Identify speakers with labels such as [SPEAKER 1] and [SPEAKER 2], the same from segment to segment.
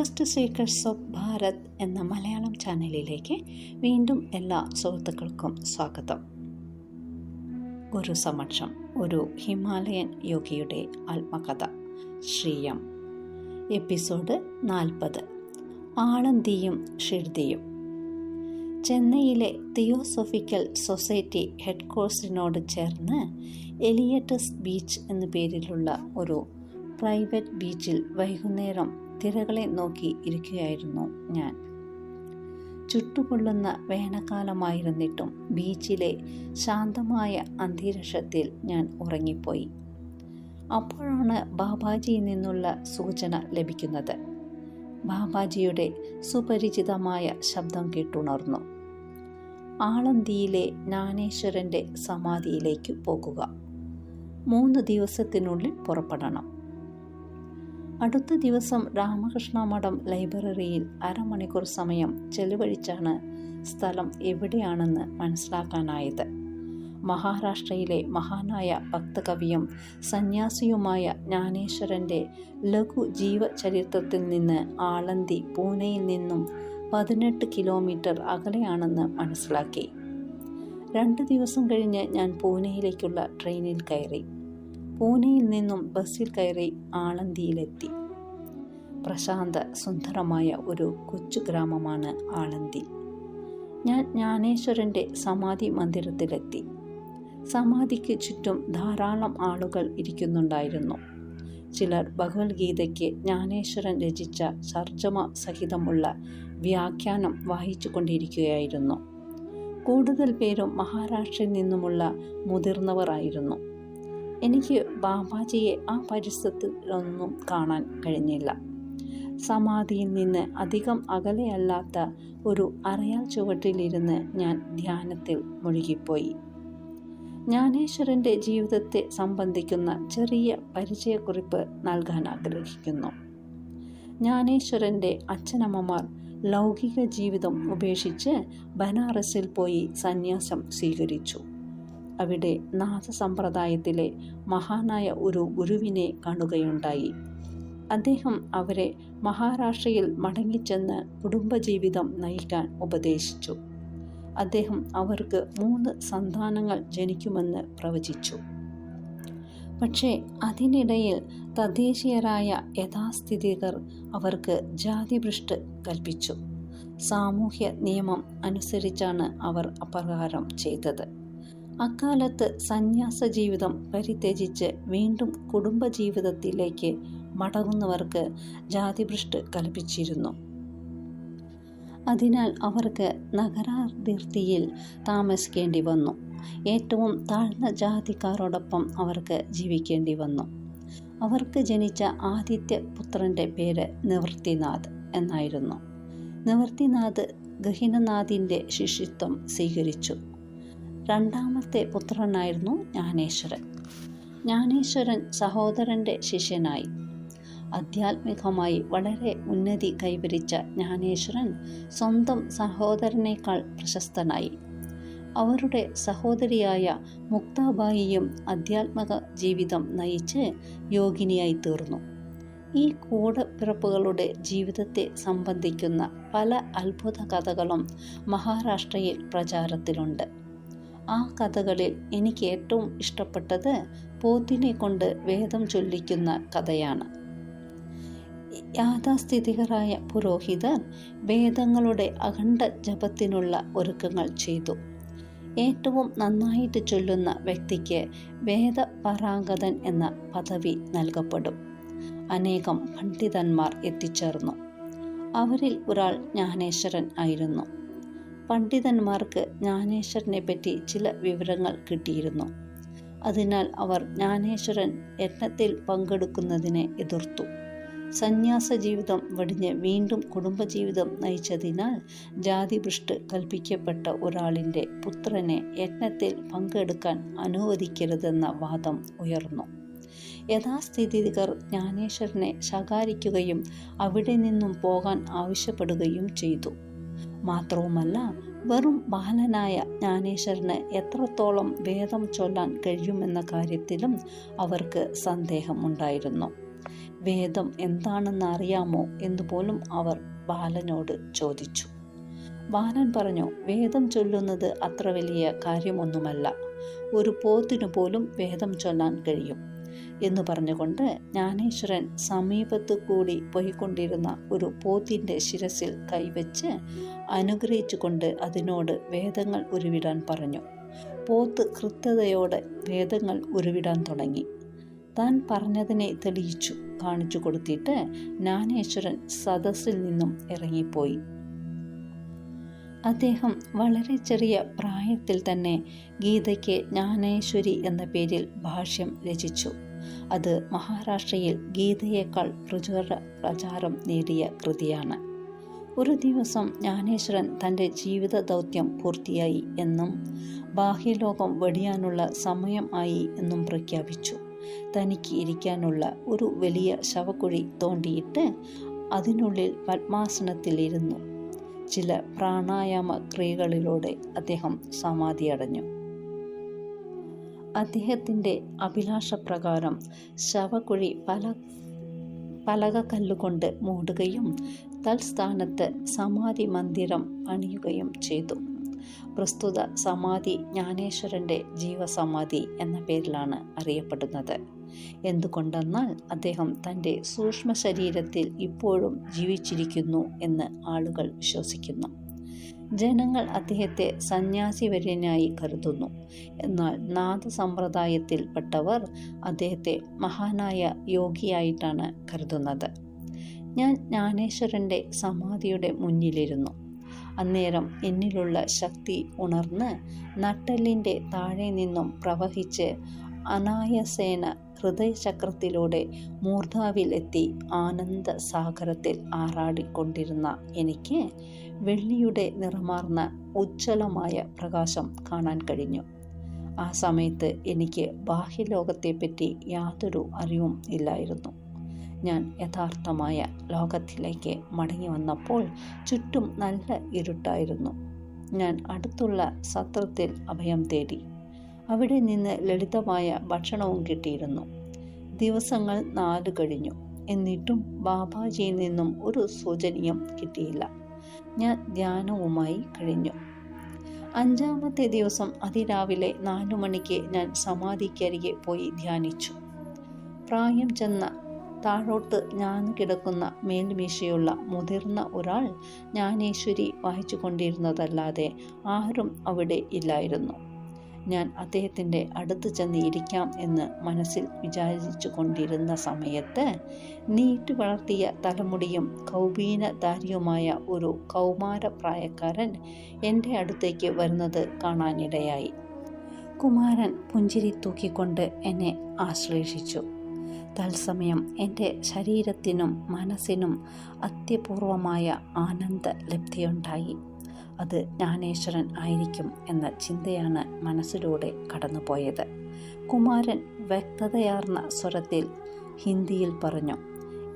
[SPEAKER 1] First secrets of Bharat എന്ന മലയാളം ചാനലിലേക്ക് വീണ്ടും എല്ലാ സുഹൃത്തുക്കൾക്കും സ്വാഗതം. ഗുരു സമക്ഷം ഒരു ഹിമാലയൻ യോഗിയുടെ ആത്മകഥ ശ്രീയം. എപ്പിസോഡ് നാൽപ്പത്. ആളന്തിയും ഷിർദിയും. ചെന്നൈയിലെ തിയോസോഫിക്കൽ സൊസൈറ്റി ഹെഡ് കോഴ്സിനോട് ചേർന്ന് എലിയറ്റസ് ബീച്ച് എന്ന പേരിലുള്ള ഒരു പ്രൈവറ്റ് ബീച്ചിൽ വൈകുന്നേരം തിരകളെ നോക്കി ഇരിക്കുകയായിരുന്നു ഞാൻ. ചുട്ടുകൊള്ളുന്ന വേനൽക്കാലമായിരുന്നിട്ടും ബീച്ചിലെ ശാന്തമായ അന്തരീക്ഷത്തിൽ ഞാൻ ഉറങ്ങിപ്പോയി. അപ്പോഴാണ് ബാബാജിയിൽ നിന്നുള്ള സൂചന ലഭിക്കുന്നത്. ബാബാജിയുടെ സുപരിചിതമായ ശബ്ദം കേട്ടുണർന്നു. ആളന്തിയിലെ ജ്ഞാനേശ്വരന്റെ സമാധിയിലേക്ക് പോകുക. മൂന്ന് ദിവസത്തിനുള്ളിൽ പുറപ്പെടണം. അടുത്ത ദിവസം രാമകൃഷ്ണ മഠം ലൈബ്രറിയിൽ അരമണിക്കൂർ സമയം ചെലവഴിച്ചാണ് സ്ഥലം എവിടെയാണെന്ന് മനസ്സിലാക്കാനായത്. മഹാരാഷ്ട്രയിലെ മഹാനായ ഭക്തകവിയും സന്യാസിയുമായ ജ്ഞാനേശ്വരന്റെ ലഘു ജീവചരിത്രത്തിൽ നിന്ന് ആളന്തി പൂനെയിൽ നിന്നും പതിനെട്ട് കിലോമീറ്റർ അകലെയാണെന്ന് മനസ്സിലാക്കി. രണ്ട് ദിവസം കഴിഞ്ഞ് ഞാൻ പൂനെയിലേക്കുള്ള ട്രെയിനിൽ കയറി. പൂനെയിൽ നിന്നും ബസ്സിൽ കയറി ആളന്തിയിലെത്തി. പ്രശാന്ത സുന്ദരമായ ഒരു കൊച്ചു ഗ്രാമമാണ് ആളന്തി. ഞാൻ ജ്ഞാനേശ്വരന്റെ സമാധി മന്ദിരത്തിലെത്തി. സമാധിക്ക് ചുറ്റും ധാരാളം ആളുകൾ ഇരിക്കുന്നുണ്ടായിരുന്നു. ചിലർ ഭഗവത്ഗീതയ്ക്ക് ജ്ഞാനേശ്വരൻ രചിച്ച സർജമ സഹിതമുള്ള വ്യാഖ്യാനം വായിച്ചു കൊണ്ടിരിക്കുകയായിരുന്നു കൂടുതൽ പേരും മഹാരാഷ്ട്രയിൽ നിന്നുമുള്ള മുതിർന്നവരായിരുന്നു. എനിക്ക് ബാബാജിയെ ആ പരിസരത്തിലൊന്നും കാണാൻ കഴിഞ്ഞില്ല. സമാധിയിൽ നിന്ന് അധികം അകലെയല്ലാത്ത ഒരു അറയാൽ ചുവട്ടിലിരുന്ന് ഞാൻ ധ്യാനത്തിൽ മുഴുകിപ്പോയി. ജ്ഞാനേശ്വരന്റെ ജീവിതത്തെ സംബന്ധിക്കുന്ന ചെറിയ പരിചയക്കുറിപ്പ് നൽകാൻ ആഗ്രഹിക്കുന്നു. ജ്ഞാനേശ്വരന്റെ അച്ഛനമ്മമാർ ലൗകിക ജീവിതം ഉപേക്ഷിച്ച് ബനാറസിൽ പോയി സന്യാസം സ്വീകരിച്ചു. അവിടെ നാഥസമ്പ്രദായത്തിലെ മഹാനായ ഒരു ഗുരുവിനെ കാണുകയുണ്ടായി. അദ്ദേഹം അവരെ മഹാരാഷ്ട്രയിൽ മടങ്ങിച്ചെന്ന് കുടുംബജീവിതം നയിക്കാൻ ഉപദേശിച്ചു. അദ്ദേഹം അവർക്ക് മൂന്ന് സന്താനങ്ങൾ ജനിക്കുമെന്ന് പ്രവചിച്ചു. പക്ഷേ അതിനിടയിൽ തദ്ദേശീയരായ യഥാസ്ഥിതികർ അവർക്ക് ജാതിഭൃഷ്ട് കൽപ്പിച്ചു. സാമൂഹ്യ നിയമം അനുസരിച്ചാണ് അവർ അപ്രകാരം ചെയ്തത്. അക്കാലത്ത് സന്യാസ ജീവിതം പരിത്യജിച്ച് വീണ്ടും കുടുംബജീവിതത്തിലേക്ക് മടങ്ങുന്നവർക്ക് ജാതിഭൃഷ്ട് കൽപ്പിച്ചിരുന്നു. അതിനാൽ അവർക്ക് നഗരാതിർത്തിയിൽ താമസിക്കേണ്ടി വന്നു. ഏറ്റവും താഴ്ന്ന ജാതിക്കാരോടൊപ്പം അവർക്ക് ജീവിക്കേണ്ടി വന്നു. അവർക്ക് ജനിച്ച ആദിത്യ പുത്രന്റെ പേര് നിവൃത്തിനാഥ് എന്നായിരുന്നു. നിവൃത്തിനാഥ് ഗഹിനനാഥിന്റെ ശിഷ്യത്വം സ്വീകരിച്ചു. രണ്ടാമത്തെ പുത്രനായിരുന്നു ജ്ഞാനേശ്വരൻ. ജ്ഞാനേശ്വരൻ സഹോദരന്റെ ശിഷ്യനായി. ആധ്യാത്മികമായി വളരെ ഉന്നതി കൈവരിച്ച ജ്ഞാനേശ്വരൻ സ്വന്തം സഹോദരനേക്കാൾ പ്രശസ്തനായി. അവരുടെ സഹോദരിയായ മുക്താബായിയും ആധ്യാത്മിക ജീവിതം നയിച്ച് യോഗിനിയായി തീർന്നു. ഈ കൂടപ്പിറപ്പുകളുടെ ജീവിതത്തെ സംബന്ധിക്കുന്ന പല അത്ഭുത കഥകളും മഹാരാഷ്ട്രയിൽ പ്രചാരത്തിലുണ്ട്. ആ കഥകളിൽ എനിക്ക് ഏറ്റവും ഇഷ്ടപ്പെട്ടത് പോത്തിനെ കൊണ്ട് വേദം ചൊല്ലിക്കുന്ന കഥയാണ്. യാഥാസ്ഥിതികരായ പുരോഹിതർ വേദങ്ങളുടെ അഖണ്ഡ ജപത്തിനുള്ള ഒരുക്കങ്ങൾ ചെയ്തു. ഏറ്റവും നന്നായിട്ട് ചൊല്ലുന്ന വ്യക്തിക്ക് വേദപരാഗതൻ എന്ന പദവി നൽകപ്പെടും. അനേകം പണ്ഡിതന്മാർ എത്തിച്ചേർന്നു. അവരിൽ ഒരാൾ ജ്ഞാനേശ്വരൻ ആയിരുന്നു. പണ്ഡിതന്മാർക്ക് ജ്ഞാനേശ്വരനെ പറ്റി ചില വിവരങ്ങൾ കിട്ടിയിരുന്നു. അതിനാൽ അവർ ജ്ഞാനേശ്വരൻ യജ്ഞത്തിൽ പങ്കെടുക്കുന്നതിനെ എതിർത്തു. സന്യാസ ജീവിതം വെടിഞ്ഞ് വീണ്ടും കുടുംബജീവിതം നയിച്ചതിനാൽ ജാതിഭൃഷ്ട് കൽപ്പിക്കപ്പെട്ട ഒരാളിന്റെ പുത്രനെ യജ്ഞത്തിൽ പങ്കെടുക്കാൻ അനുവദിക്കരുതെന്ന വാദം ഉയർന്നു. യഥാസ്ഥിതികർ ജ്ഞാനേശ്വരനെ ശകാരിക്കുകയും അവിടെ നിന്നും പോകാൻ ആവശ്യപ്പെടുകയും ചെയ്തു. മാത്രവുമല്ല വെറും ബാലനായ ജ്ഞാനേശ്വരന് എത്രത്തോളം വേദം ചൊല്ലാൻ കഴിയുമെന്ന കാര്യത്തിലും അവർക്ക് സന്ദേഹമുണ്ടായിരുന്നു. വേദം എന്താണെന്ന് അറിയാമോ എന്നുപോലും അവർ ബാലനോട് ചോദിച്ചു. ബാലൻ പറഞ്ഞു വേദം ചൊല്ലുന്നത് അത്ര വലിയ കാര്യമൊന്നുമല്ല. ഒരു പോത്തിനു പോലും വേദം ചൊല്ലാൻ കഴിയും. എന്ന് പറഞ്ഞുകൊണ്ട് ജ്ഞാനേശ്വരൻ സമീപത്തു കൂടി പോയിക്കൊണ്ടിരുന്ന ഒരു പോത്തിന്റെ ശിരസിൽ കൈവച്ച് അനുഗ്രഹിച്ചുകൊണ്ട് അതിനോട് വേദങ്ങൾ ഉരുവിടാൻ പറഞ്ഞു. പോത്ത് കൃത്യതയോടെ വേദങ്ങൾ ഉരുവിടാൻ തുടങ്ങി. താൻ പറഞ്ഞതിനെ തെളിയിച്ചു കാണിച്ചു കൊടുത്തിട്ട് ജ്ഞാനേശ്വരൻ സദസ്സിൽ നിന്നും ഇറങ്ങിപ്പോയി. അദ്ദേഹം വളരെ ചെറിയ പ്രായത്തിൽ തന്നെ ഗീതയ്ക്ക് ജ്ഞാനേശ്വരി എന്ന പേരിൽ ഭാഷ്യം രചിച്ചു. അത് മഹാരാഷ്ട്രയിൽ ഗീതയേക്കാൾ പ്രചുര പ്രചാരം നേടിയ കൃതിയാണ്. ഒരു ദിവസം ജ്ഞാനേശ്വരൻ തന്റെ ജീവിത ദൗത്യം പൂർത്തിയായി എന്നും ബാഹ്യലോകം വെടിയാനുള്ള സമയം ആയി എന്നും പ്രഖ്യാപിച്ചു. തനിക്ക് ഇരിക്കാനുള്ള ഒരു വലിയ ശവക്കുഴി തോണ്ടിയിട്ട് അതിനുള്ളിൽ പത്മാസനത്തിലിരുന്നു. ചില പ്രാണായാമ ക്രിയകളിലൂടെ അദ്ദേഹം സമാധി അടഞ്ഞു. അദ്ദേഹത്തിന്റെ അഭിലാഷപ്രകാരം ശവക്കുഴി പല പലക കല്ലുകൊണ്ട് മൂടുകയും തൽസ്ഥാനത്ത് സമാധി മന്ദിരം അണിയുകയും ചെയ്തു. പ്രസ്തുത സമാധി ജ്ഞാനേശ്വരന്റെ ജീവസമാധി എന്ന പേരിലാണ് അറിയപ്പെടുന്നത്. എന്തുകൊണ്ടെന്നാൽ അദ്ദേഹം തന്റെ സൂക്ഷ്മ ശരീരത്തിൽ ഇപ്പോഴും ജീവിച്ചിരിക്കുന്നു എന്ന് ആളുകൾ വിശ്വസിക്കുന്നു. ജനങ്ങൾ അദ്ദേഹത്തെ സന്യാസിവര്യനായി കരുതുന്നു. എന്നാൽ നാഥ സമ്പ്രദായത്തിൽപ്പെട്ടവർ അദ്ദേഹത്തെ മഹാനായ യോഗിയായിട്ടാണ് കരുതുന്നത്. ഞാൻ ജ്ഞാനേശ്വരന്റെ സമാധിയുടെ മുന്നിലിരുന്നു. അന്നേരം എന്നിലുള്ള ശക്തി ഉണർന്ന് നട്ടലിന്റെ താഴെ നിന്നും പ്രവഹിച്ച് അനായസേന ഹൃദയചക്രത്തിലൂടെ മൂർധാവിൽ എത്തി ആനന്ദ സാഗരത്തിൽ ആറാടിക്കൊണ്ടിരുന്ന എനിക്ക് വെള്ളിയുടെ നിറമാർന്ന ഉജ്ജ്വലമായ പ്രകാശം കാണാൻ കഴിഞ്ഞു. ആ സമയത്ത് എനിക്ക് ബാഹ്യലോകത്തെപ്പറ്റി യാതൊരു അറിവും ഇല്ലായിരുന്നു. ഞാൻ യഥാർത്ഥമായ ലോകത്തിലേക്ക് മടങ്ങി വന്നപ്പോൾ ചുറ്റും നല്ല ഇരുട്ടായിരുന്നു. ഞാൻ അടുത്തുള്ള സത്രത്തിൽ അഭയം തേടി അവിടെ നിന്ന് ലളിതമായ ഭക്ഷണവും കിട്ടിയിരുന്നു. ദിവസങ്ങൾ നാല് കഴിഞ്ഞു. എന്നിട്ടും ബാബാജിയിൽ നിന്നും ഒരു സൂചനയും കിട്ടിയില്ല. ഞാൻ ധ്യാനവുമായി കഴിഞ്ഞു. അഞ്ചാമത്തെ ദിവസം അതിരാവിലെ നാലു മണിക്ക് ഞാൻ സമാധിക്കരികെ പോയി ധ്യാനിച്ചു. പ്രായം ചെന്ന താഴോട്ട് ഞാൻ കിടക്കുന്ന മേൽമീശയുള്ള മുതിർന്ന ഒരാൾ ജ്ഞാനേശ്വരി വായിച്ചു കൊണ്ടിരുന്നതല്ലാതെ ആരും അവിടെ ഇല്ലായിരുന്നു. ഞാൻ അദ്ദേഹത്തിന്റെ അടുത്ത് ചെന്ന് ഇരിക്കാം എന്ന് മനസ്സിൽ വിചാരിച്ചു കൊണ്ടിരുന്ന സമയത്ത് നീട്ടി വളർത്തിയ തലമുടിയും കൗബീനധാരിയുമായ ഒരു കൗമാര പ്രായക്കാരൻ എന്റെ അടുത്തേക്ക് വരുന്നത് കാണാനിടയായി. കുമാരൻ പുഞ്ചിരി തൂക്കിക്കൊണ്ട് എന്നെ ആശ്ലേഷിച്ചു. തത്സമയം എന്റെ ശരീരത്തിനും മനസ്സിനും അത്യപൂർവമായ ആനന്ദ ലബ്ധിയുണ്ടായി. അത് ജ്ഞാനേശ്വരൻ ആയിരിക്കും എന്ന ചിന്തയാണ് മനസ്സിലൂടെ കടന്നുപോയത്. കുമാരൻ വ്യക്തതയാർന്ന സ്വരത്തിൽ ഹിന്ദിയിൽ പറഞ്ഞു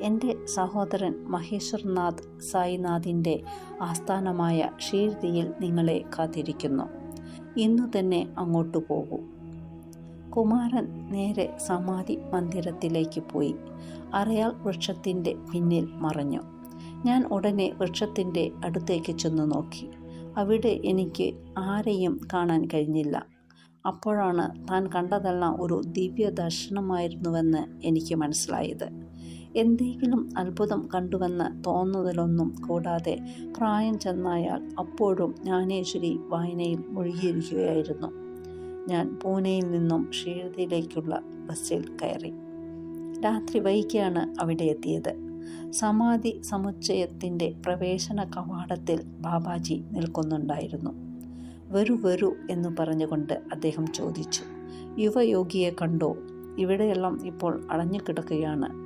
[SPEAKER 1] എന്റെ സഹോദരൻ മഹേശ്വർനാഥ് സായിനാഥിന്റെ ആസ്ഥാനമായ ഷീർദിയിൽ നിങ്ങളെ കാത്തിരിക്കുന്നു. ഇന്നു തന്നെ അങ്ങോട്ടു പോകൂ. കുമാരൻ നേരെ സമാധി മന്ദിരത്തിലേക്ക് പോയി. അറയാൾ വൃക്ഷത്തിന്റെ പിന്നിൽ മറഞ്ഞു. ഞാൻ ഉടനെ വൃക്ഷത്തിന്റെ അടുത്തേക്ക് ചെന്ന് നോക്കി. അവിടെ എനിക്ക് ആരെയും കാണാൻ കഴിഞ്ഞില്ല. അപ്പോഴാണ് താൻ കണ്ടതെല്ലാം ഒരു ദിവ്യ ദർശനമായിരുന്നുവെന്ന് എനിക്ക് മനസ്സിലായത്. എന്തെങ്കിലും അത്ഭുതം കണ്ടുവെന്ന് തോന്നുന്നതിലൊന്നും കൂടാതെ പ്രായം ചെന്നായാൽ അപ്പോഴും ജ്ഞാനേശ്വരി വായനയിൽ മുഴുകിയിരിക്കുകയായിരുന്നു. ഞാൻ പൂനെയിൽ നിന്നും ഷീർദിയിലേക്കുള്ള ബസ്സിൽ കയറി. രാത്രി വൈകിയാണ് അവിടെ എത്തിയത്. സമാധി സമുച്ചയത്തിന്റെ പ്രവേശന കവാടത്തിൽ ബാബാജി നിൽക്കുന്നുണ്ടായിരുന്നു. വരൂ വരൂ എന്ന് പറഞ്ഞുകൊണ്ട് അദ്ദേഹം ചോദിച്ചു. യുവയോഗിയെ കണ്ടോ? ഇവിടെയെല്ലാം ഇപ്പോൾ അടഞ്ഞു കിടക്കുകയാണ്.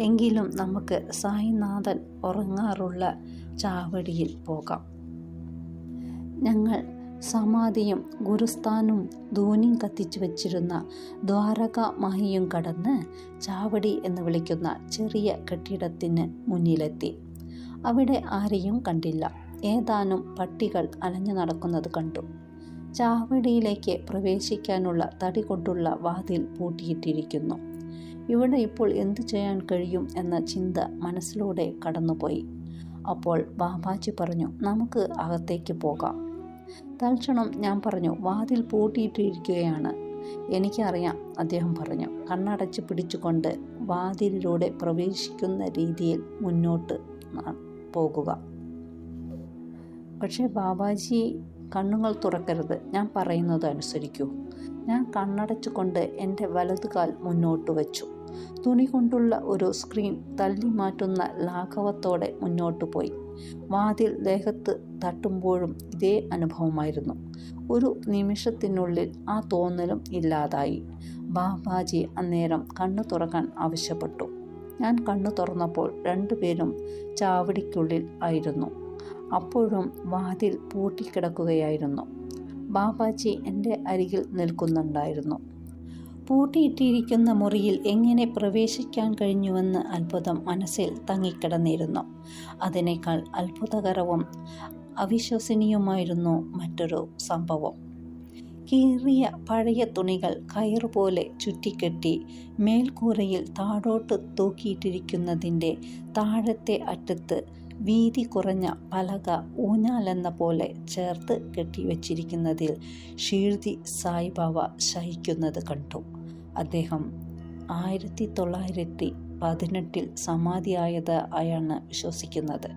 [SPEAKER 1] എങ്കിലും നമുക്ക് സായിനാഥൻ ഉറങ്ങാറുള്ള ചാവടിയിൽ പോകാം. ഞങ്ങൾ സമാധിയും ഗുരുസ്ഥാനും ധൂനിയും കത്തിച്ചു വച്ചിരുന്ന ദ്വാരക മഹിയും കടന്ന് ചാവടി എന്ന് വിളിക്കുന്ന ചെറിയ കെട്ടിടത്തിന് മുന്നിലെത്തി. അവിടെ ആരെയും കണ്ടില്ല. ഏതാനും പട്ടികൾ അലഞ്ഞു നടക്കുന്നത് കണ്ടു. ചാവടിയിലേക്ക് പ്രവേശിക്കാനുള്ള തടി കൊണ്ടുള്ള വാതിൽ പൂട്ടിയിട്ടിരിക്കുന്നു. ഇവിടെ ഇപ്പോൾ എന്തു ചെയ്യാൻ കഴിയും എന്ന ചിന്ത മനസ്സിലൂടെ കടന്നുപോയി. അപ്പോൾ ബാബാജി പറഞ്ഞു നമുക്ക് അകത്തേക്ക് പോകാം. തൽക്ഷണം ഞാൻ പറഞ്ഞു വാതിൽ പൂട്ടിയിട്ടിരിക്കുകയാണ്. എനിക്കറിയാം അദ്ദേഹം പറഞ്ഞു. കണ്ണടച്ച് പിടിച്ചുകൊണ്ട് വാതിലിലൂടെ പ്രവേശിക്കുന്ന രീതിയിൽ മുന്നോട്ട് പോകുക. പക്ഷേ ബാബാജി കണ്ണുകൾ തുറക്കരുത്. ഞാൻ പറയുന്നത് അനുസരിക്കൂ. ഞാൻ കണ്ണടച്ചുകൊണ്ട് എന്റെ വലതുകാൽ മുന്നോട്ട് വച്ചു. തുണി കൊണ്ടുള്ള ഒരു സ്ക്രീൻ തള്ളി മാറ്റുന്ന ലാഘവത്തോടെ മുന്നോട്ട് പോയി. വാതിൽ ദേഹത്ത് തട്ടുമ്പോഴും ഇതേ അനുഭവമായിരുന്നു. ഒരു നിമിഷത്തിനുള്ളിൽ ആ തോന്നലും ഇല്ലാതായി. ബാബാജി അന്നേരം കണ്ണു തുറക്കാൻ ആവശ്യപ്പെട്ടു. ഞാൻ കണ്ണു തുറന്നപ്പോൾ രണ്ടുപേരും ചാവടിക്കുള്ളിൽ ആയിരുന്നു. അപ്പോഴും വാതിൽ പൂട്ടിക്കിടക്കുകയായിരുന്നു. ബാബാജി എന്റെ അരികിൽ നിൽക്കുന്നുണ്ടായിരുന്നു. പൂട്ടിയിട്ടിരിക്കുന്ന മുറിയിൽ എങ്ങനെ പ്രവേശിക്കാൻ കഴിഞ്ഞുവെന്ന് അത്ഭുതം മനസ്സിൽ തങ്ങിക്കിടന്നിരുന്നു. അതിനേക്കാൾ അത്ഭുതകരവും അവിശ്വസനീയമായിരുന്നു മറ്റൊരു സംഭവം. കീറിയ പഴയ തുണികൾ കയറുപോലെ ചുറ്റിക്കെട്ടി മേൽക്കൂരയിൽ താഴോട്ട് തൂക്കിയിട്ടിരിക്കുന്നതിന്റെ താഴത്തെ അറ്റത്ത് വീതി കുറഞ്ഞ പലക ഊഞ്ഞാലെന്ന പോലെ ചേർത്ത് കെട്ടിവച്ചിരിക്കുന്നതിൽ ഷീർദി സായിബാബ ശയിക്കുന്നത് കണ്ടു. അദ്ദേഹം ആയിരത്തി തൊള്ളായിരത്തി പതിനെട്ടിൽ സമാധിയായത് ആയാണ് വിശ്വസിക്കുന്നത്.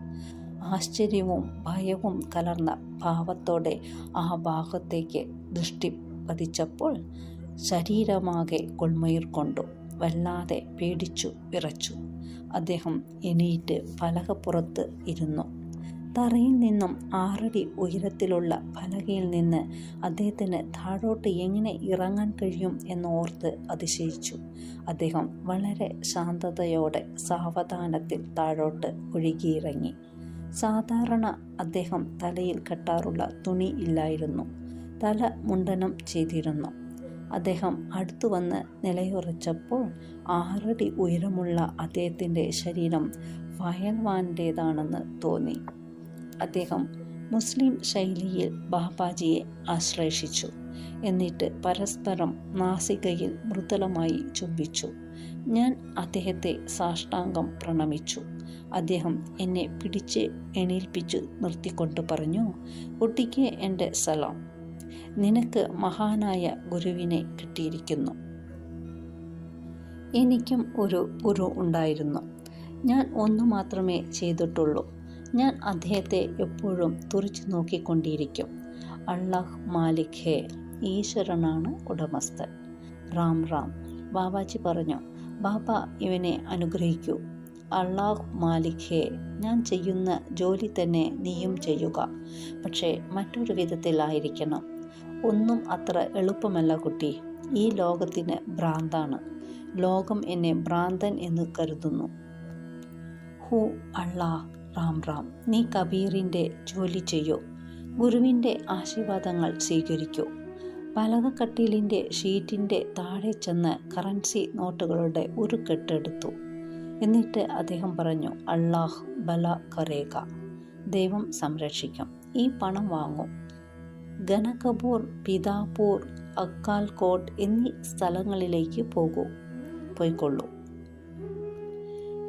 [SPEAKER 1] ആശ്ചര്യവും ഭയവും കലർന്ന ഭാവത്തോടെ ആ ഭാഗത്തേക്ക് ദൃഷ്ടി പതിച്ചപ്പോൾ ശരീരമാകെ കൊൾമയിർ കൊണ്ടു വല്ലാതെ പേടിച്ചു വിറച്ചു. അദ്ദേഹം എണീറ്റ് പലകപ്പുറത്ത് ഇരുന്നു. തറയിൽ നിന്നും ആറടി ഉയരത്തിലുള്ള പലകയിൽ നിന്ന് അദ്ദേഹത്തിന് താഴോട്ട് എങ്ങനെ ഇറങ്ങാൻ കഴിയും എന്നോർത്ത് അതിശയിച്ചു. അദ്ദേഹം വളരെ ശാന്തതയോടെ സാവധാനത്തിൽ താഴോട്ട് ഒഴുകിയിറങ്ങി. സാധാരണ അദ്ദേഹം തലയിൽ കെട്ടാറുള്ള തുണി ഇല്ലായിരുന്നു. തല മുണ്ടനം ചെയ്തിരുന്നു. അദ്ദേഹം അടുത്തു വന്ന് നിലയുറച്ചപ്പോൾ ആറടി ഉയരമുള്ള അദ്ദേഹത്തിന്റെ ശരീരം വയൽവാന്റേതാണെന്ന് തോന്നി. അദ്ദേഹം മുസ്ലിം ശൈലിയിൽ ബാബാജിയെ ആശ്ലേഷിച്ചു എന്നിട്ട് പരസ്പരം നാസികയിൽ മൃദുലമായി ചുംബിച്ചു. ഞാൻ അദ്ദേഹത്തെ സാഷ്ടാംഗം പ്രണമിച്ചു. അദ്ദേഹം എന്നെ പിടിച്ച് എണീൽപ്പിച്ച് നിർത്തിക്കൊണ്ട് പറഞ്ഞു കുട്ടിക്ക് എന്റെ സലാം. നിനക്ക് മഹാനായ ഗുരുവിനെ കിട്ടിയിരിക്കുന്നു. എനിക്കും ഒരു ഗുരു ഉണ്ടായിരുന്നു. ഞാൻ ഒന്നു മാത്രമേ ചെയ്തിട്ടുള്ളൂ. ഞാൻ അദ്ദേഹത്തെ എപ്പോഴും തുറച്ചു നോക്കിക്കൊണ്ടിരിക്കും. അള്ളാഹ് മാലിക് ഹേ ഈശ്വരനാണ് ഉടമസ്ഥൻ. റാം റാം. ബാബാജി പറഞ്ഞു ബാബ ഇവനെ അനുഗ്രഹിക്കൂ. അള്ളാഹ് മാലിക് ഹേ ഞാൻ ചെയ്യുന്ന ജോലി തന്നെ നീയും ചെയ്യുക. പക്ഷേ മറ്റൊരു വിധത്തിലായിരിക്കണം ഒന്നും അത്ര എളുപ്പമല്ല കുട്ടി. ഈ ലോകത്തിന് ഭ്രാന്താണ്. ലോകം എന്നെ ഭ്രാന്തൻ എന്ന് കരുതുന്നു. ഹു അള്ളാ റാം റാം നീ കബീറിന്റെ ജോലി ചെയ്യൂ. ഗുരുവിന്റെ ആശീർവാദങ്ങൾ സ്വീകരിക്കൂ. പലകക്കട്ടിലിന്റെ ഷീറ്റിന്റെ താഴെ ചെന്ന് കറൻസി നോട്ടുകളുടെ ഒരു കെട്ടെടുത്തു എന്നിട്ട് അദ്ദേഹം പറഞ്ഞു അള്ളാഹ് ബല കരേക ദൈവം സംരക്ഷിക്കും. ഈ പണം വാങ്ങൂ. ഗനകപൂർ പിതാപൂർ അക്കാൽകോട്ട് എന്നീ സ്ഥലങ്ങളിലേക്ക് പോകൂ. പോയിക്കൊള്ളൂ.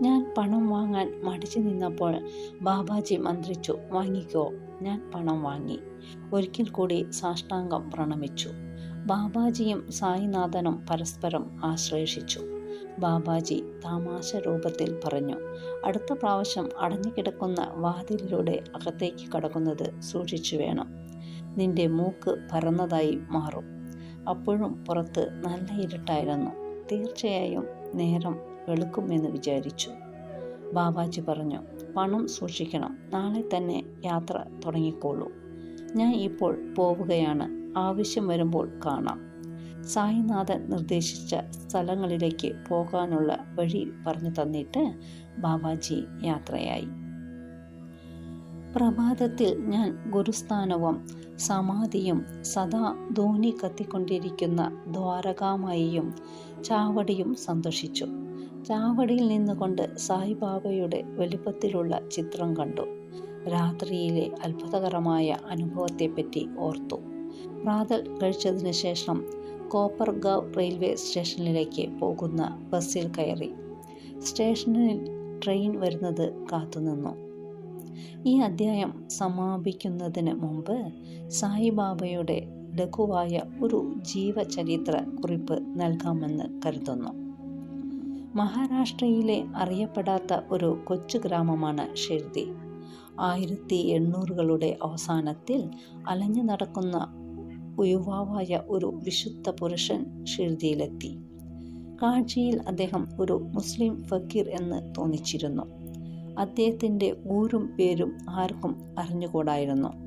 [SPEAKER 1] ഞാൻ പണം വാങ്ങാൻ മടിച്ചു നിന്നപ്പോൾ ബാബാജി മന്ത്രിച്ചു വാങ്ങിക്കോ ഞാൻ പണം വാങ്ങി. ഒരിക്കൽ കൂടി സാഷ്ടാംഗം പ്രണമിച്ചു. ബാബാജിയും സായിനാഥനും പരസ്പരം ആശ്ലേഷിച്ചു. ബാബാജി താമാശ രൂപത്തിൽ പറഞ്ഞു അടുത്ത പ്രാവശ്യം അടഞ്ഞുകിടക്കുന്ന വാതിലിലൂടെ അകത്തേക്ക് കടക്കുന്നത് സൂക്ഷിച്ചു വേണം. നിന്റെ മൂക്ക് പരന്നതായി മാറും. അപ്പോഴും പുറത്ത് നല്ല ഇരുട്ടായിരുന്നു. തീർച്ചയായും നേരം വെളുക്കുമെന്ന് വിചാരിച്ചു. ബാബാജി പറഞ്ഞു പണം സൂക്ഷിക്കണം. നാളെ തന്നെ യാത്ര തുടങ്ങിക്കോളൂ. ഞാൻ ഇപ്പോൾ പോവുകയാണ്. ആവശ്യം വരുമ്പോൾ കാണാം. സായിനാഥൻ നിർദ്ദേശിച്ച സ്ഥലങ്ങളിലേക്ക് പോകാനുള്ള വഴി പറഞ്ഞു തന്നിട്ട് ബാബാജി യാത്രയായി. പ്രഭാതത്തിൽ ഞാൻ ഗുരുസ്ഥാനവും സമാധിയും സദാ ധോനി കത്തിക്കൊണ്ടിരിക്കുന്ന ദ്വാരകാമായിയും ചാവടിയും സന്ദർശിച്ചു. ചാവടിയിൽ നിന്നുകൊണ്ട് സായിബാബയുടെ വലിപ്പത്തിലുള്ള ചിത്രം കണ്ടു. രാത്രിയിലെ അത്ഭുതകരമായ അനുഭവത്തെപ്പറ്റി ഓർത്തു. പ്രാതൽ കഴിച്ചതിന് ശേഷം കോപ്പർഗാവ് റെയിൽവേ സ്റ്റേഷനിലേക്ക് പോകുന്ന ബസ്സിൽ കയറി. സ്റ്റേഷനിൽ ട്രെയിൻ വരുന്നത് കാത്തുനിന്നു. ഈ അധ്യായം സമാപിക്കുന്നതിന് മുമ്പ് സായിബാബയുടെ ലഘുവായ ഒരു ജീവചരിത്ര കുറിപ്പ് നൽകാമെന്ന് കരുതുന്നു. മഹാരാഷ്ട്രയിലെ അറിയപ്പെടാത്ത ഒരു കൊച്ചു ഗ്രാമമാണ് ഷിർദി. ആയിരത്തി എണ്ണൂറുകളുടെ അവസാനത്തിൽ അലഞ്ഞു നടക്കുന്ന യുവാവായ ഒരു വിശുദ്ധ പുരുഷൻ ഷിർദിയിലെത്തി. കാഴ്ചയിൽ അദ്ദേഹം ഒരു മുസ്ലിം ഫക്കീർ എന്ന് തോന്നിച്ചിരുന്നു. അദ്ദേഹത്തിന്റെ ഊരും പേരും ആർക്കും അറിഞ്ഞുകൂടായിരുന്നു.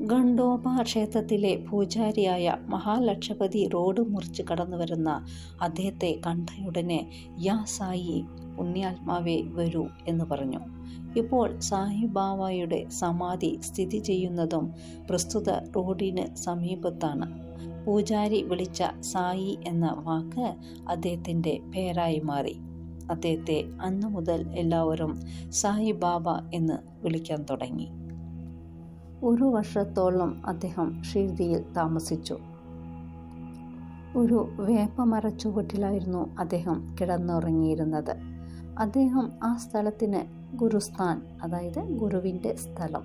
[SPEAKER 1] ഗണ്ടോബ ക്ഷേത്രത്തിലെ പൂജാരിയായ മഹാലക്ഷപതി റോഡ് മുറിച്ച് കടന്നു വരുന്ന അദ്ദേഹത്തെ കണ്ടയുടനെ യാ സായി പുണ്യാത്മാവേ വരൂ എന്ന് പറഞ്ഞു. ഇപ്പോൾ സായിബാവയുടെ സമാധി സ്ഥിതി ചെയ്യുന്നതും പ്രസ്തുത റോഡിന് സമീപത്താണ്. പൂജാരി വിളിച്ച സായി എന്ന വാക്ക് അദ്ദേഹത്തിന്റെ പേരായി മാറി. അദ്ദേഹത്തെ അന്നു മുതൽ എല്ലാവരും സായി ബാബ എന്ന് വിളിക്കാൻ തുടങ്ങി. ഒരു വർഷത്തോളം അദ്ദേഹം ഷിർദിയിൽ താമസിച്ചു. ഒരു വേപ്പമര ചുവട്ടിലായിരുന്നു അദ്ദേഹം കിടന്നുറങ്ങിയിരുന്നത്. അദ്ദേഹം ആ സ്ഥലത്തിന് ഗുരുസ്ഥാൻ അതായത് ഗുരുവിന്റെ സ്ഥലം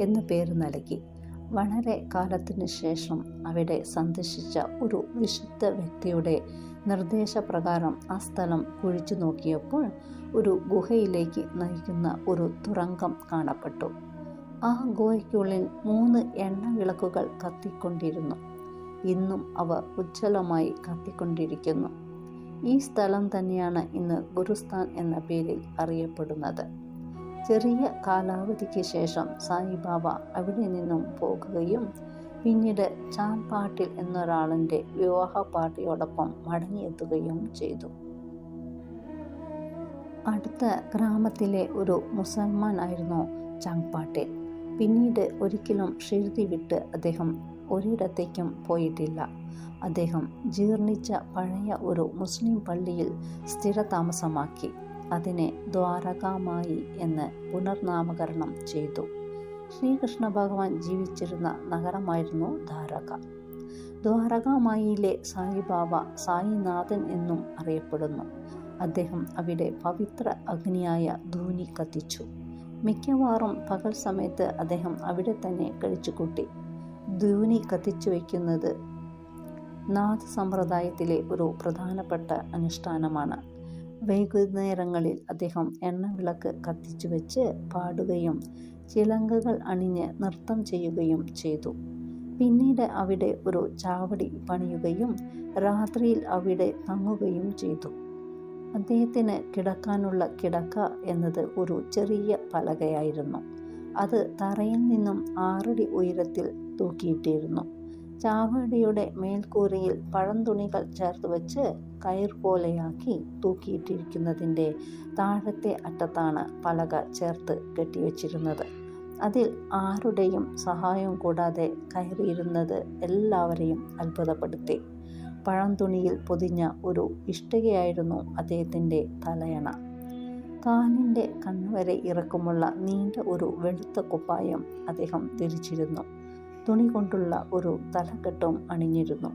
[SPEAKER 1] എന്ന് പേര് നൽകി. വളരെ കാലത്തിന് ശേഷം അവിടെ സന്ദർശിച്ച ഒരു വിശുദ്ധ വ്യക്തിയുടെ നിർദ്ദേശപ്രകാരം ആ സ്ഥലം കുഴിച്ചു നോക്കിയപ്പോൾ ഒരു ഗുഹയിലേക്ക് നയിക്കുന്ന ഒരു തുറങ്കം കാണപ്പെട്ടു. ആ ഗുഹയ്ക്കുള്ളിൽ മൂന്ന് എണ്ണ വിളക്കുകൾ കത്തിക്കൊണ്ടിരുന്നു. ഇന്നും അവ ഉജ്ജ്വലമായി കത്തിക്കൊണ്ടിരിക്കുന്നു. ഈ സ്ഥലം തന്നെയാണ് ഇന്ന് ഗുരുസ്ഥാൻ എന്ന പേരിൽ അറിയപ്പെടുന്നത്. ചെറിയ കാലാവധിക്ക് ശേഷം സായിബാബ അവിടെ നിന്നും പോകുകയും പിന്നീട് ചാൻ പാട്ടിൽ എന്നൊരാളിന്റെ വിവാഹ പാർട്ടിയോടൊപ്പം മടങ്ങിയെത്തുകയും ചെയ്തു. അടുത്ത ഗ്രാമത്തിലെ ഒരു മുസൽമാൻ ആയിരുന്നു ചാങ് പാട്ടേൽ പിന്നീട് ഒരിക്കലും ഷിർദി വിട്ട് അദ്ദേഹം ഒരിടത്തേക്കും പോയിട്ടില്ല. അദ്ദേഹം ജീർണിച്ച പഴയ ഒരു മുസ്ലിം പള്ളിയിൽ സ്ഥിരതാമസമാക്കി. അതിനെ ദ്വാരകാമായി എന്ന് പുനർനാമകരണം ചെയ്തു. ശ്രീകൃഷ്ണ ഭഗവാൻ ജീവിച്ചിരുന്ന നഗരമായിരുന്നു ദ്വാരക. ദ്വാരകാമായിയിലെ സായിബാബ സായിനാഥൻ എന്നും അറിയപ്പെടുന്നു. അദ്ദേഹം അവിടെ പവിത്ര അഗ്നിയായ ധൂനി കത്തിച്ചു. മിക്കവാറും പകൽ സമയത്ത് അദ്ദേഹം അവിടെ തന്നെ കഴിച്ചു കൂട്ടി ധൂനി കത്തിച്ചു വയ്ക്കുന്നത് നാഥ സമ്പ്രദായത്തിലെ ഒരു പ്രധാനപ്പെട്ട അനുഷ്ഠാനമാണ്. വൈകുന്നേരങ്ങളിൽ അദ്ദേഹം എണ്ണവിളക്ക് കത്തിച്ചു വെച്ച് പാടുകയും ചിലങ്കകൾ അണിഞ്ഞ് നൃത്തം ചെയ്യുകയും ചെയ്തു. പിന്നീട് അവിടെ ഒരു ചാവടി പണിയുകയും രാത്രിയിൽ അവിടെ തങ്ങുകയും ചെയ്തു. അദ്ദേഹത്തിന് കിടക്കാനുള്ള കിടക്ക എന്നത് ഒരു ചെറിയ പലകയായിരുന്നു. അത് തറയിൽ നിന്നും ആറടി ഉയരത്തിൽ തൂക്കിയിട്ടിരുന്നു. ചാവടിയുടെ മേൽക്കൂരയിൽ പഴംതുണികൾ ചേർത്ത് വെച്ച് കയർ പോലെയാക്കി തൂക്കിയിട്ടിരിക്കുന്നതിന്റെ താഴത്തെ അറ്റത്താണ് പലക ചേർത്ത് കെട്ടിവെച്ചിരുന്നത്. അതിൽ ആരുടെയും സഹായം കൂടാതെ കയറിയിരുന്നത് എല്ലാവരെയും അത്ഭുതപ്പെടുത്തി. പഴംതുണിയിൽ പൊതിഞ്ഞ ഒരു ഇഷ്ടികയായിരുന്നു അദ്ദേഹത്തിന്റെ തലയണ. കാലിന്റെ കണ്ണുവരെ ഇറക്കുമുള്ള നീണ്ട ഒരു വെളുത്ത കുപ്പായം അദ്ദേഹം ധരിച്ചിരുന്നു. തുണി കൊണ്ടുള്ള ഒരു തലക്കെട്ടും അണിഞ്ഞിരുന്നു.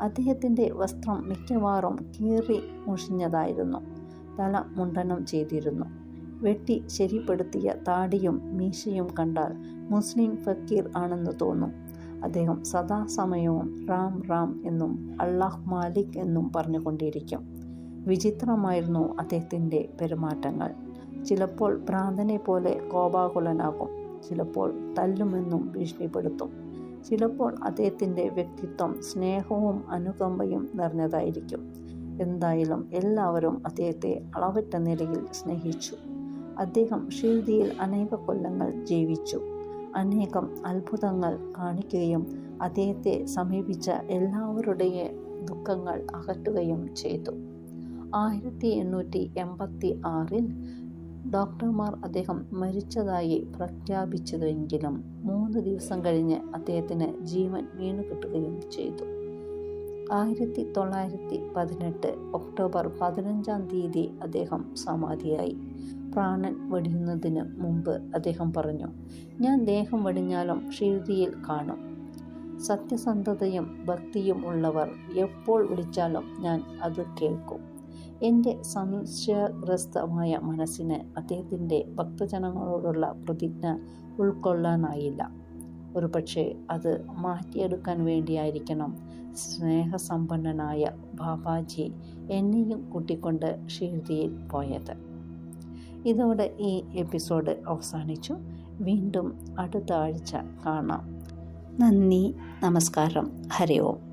[SPEAKER 1] അദ്ദേഹത്തിന്റെ വസ്ത്രം മിക്കവാറും കീറി മുഷിഞ്ഞതായിരുന്നു. തല മുണ്ടനം ചെയ്തിരുന്നു. വെട്ടി ശരിപ്പെടുത്തിയ താടിയും മീശയും കണ്ടാൽ മുസ്ലിം ഫക്കീർ ആണെന്ന് തോന്നും. അദ്ദേഹം സദാസമയവും റാം റാം എന്നും അള്ളാഹ് മാലിക് എന്നും പറഞ്ഞുകൊണ്ടിരിക്കും വിചിത്രമായിരുന്നു അദ്ദേഹത്തിന്റെ പെരുമാറ്റങ്ങൾ. ചിലപ്പോൾ ഭ്രാന്തനെ പോലെ കോപാകുലനാകും ചിലപ്പോൾ തല്ലുമെന്നും ഭീഷണിപ്പെടുത്തും ചിലപ്പോൾ അദ്ദേഹത്തിന്റെ വ്യക്തിത്വം സ്നേഹവും അനുകമ്പയും നിറഞ്ഞതായിരിക്കും. എന്തായാലും എല്ലാവരും അദ്ദേഹത്തെ അളവറ്റ നിലയിൽ സ്നേഹിച്ചു. അദ്ദേഹം ഷിർദിയിൽ അനേക കൊല്ലങ്ങൾ ജീവിച്ചു. അനേകം അത്ഭുതങ്ങൾ കാണിക്കുകയും അദ്ദേഹത്തെ സമീപിച്ച എല്ലാവരുടെയും ദുഃഖങ്ങൾ അകറ്റുകയും ചെയ്തു. ആയിരത്തി എണ്ണൂറ്റി എൺപത്തി ആറിൽ ഡോക്ടർമാർ അദ്ദേഹം മരിച്ചതായി പ്രഖ്യാപിച്ചതെങ്കിലും മൂന്ന് ദിവസം കഴിഞ്ഞ് അദ്ദേഹത്തിന് ജീവൻ വീണു കിട്ടുകയും ചെയ്തു. ആയിരത്തി തൊള്ളായിരത്തി പതിനെട്ട് ഒക്ടോബർ പതിനഞ്ചാം തീയതി അദ്ദേഹം സമാധിയായി. പ്രാണൻ വെടിയുന്നതിന് മുമ്പ് അദ്ദേഹം പറഞ്ഞു ഞാൻ ദേഹം വെടിഞ്ഞാലും ഷിർദിയിൽ കാണും. സത്യസന്ധതയും ഭക്തിയും ഉള്ളവർ എപ്പോൾ വിളിച്ചാലും ഞാൻ അത് കേൾക്കും. എന്റെ സംശയഗ്രസ്തമായ മനസ്സിന് അദ്ദേഹത്തിന്റെ ഭക്തജനങ്ങളോടുള്ള പ്രതിജ്ഞ ഉൾക്കൊള്ളാനായില്ല. ഒരുപക്ഷെ അത് മാറ്റിയെടുക്കാൻ വേണ്ടിയായിരിക്കണം സ്നേഹസമ്പന്നനായ ബാബാജി എന്നെയും കൂട്ടിക്കൊണ്ട് ഷിർദിയിൽ പോയത്. ഇതോടെ ഈ എപ്പിസോഡ് അവസാനിച്ചു. വീണ്ടും അടുത്ത ആഴ്ച കാണാം. നന്ദി നമസ്കാരം. ഹരി ഓം.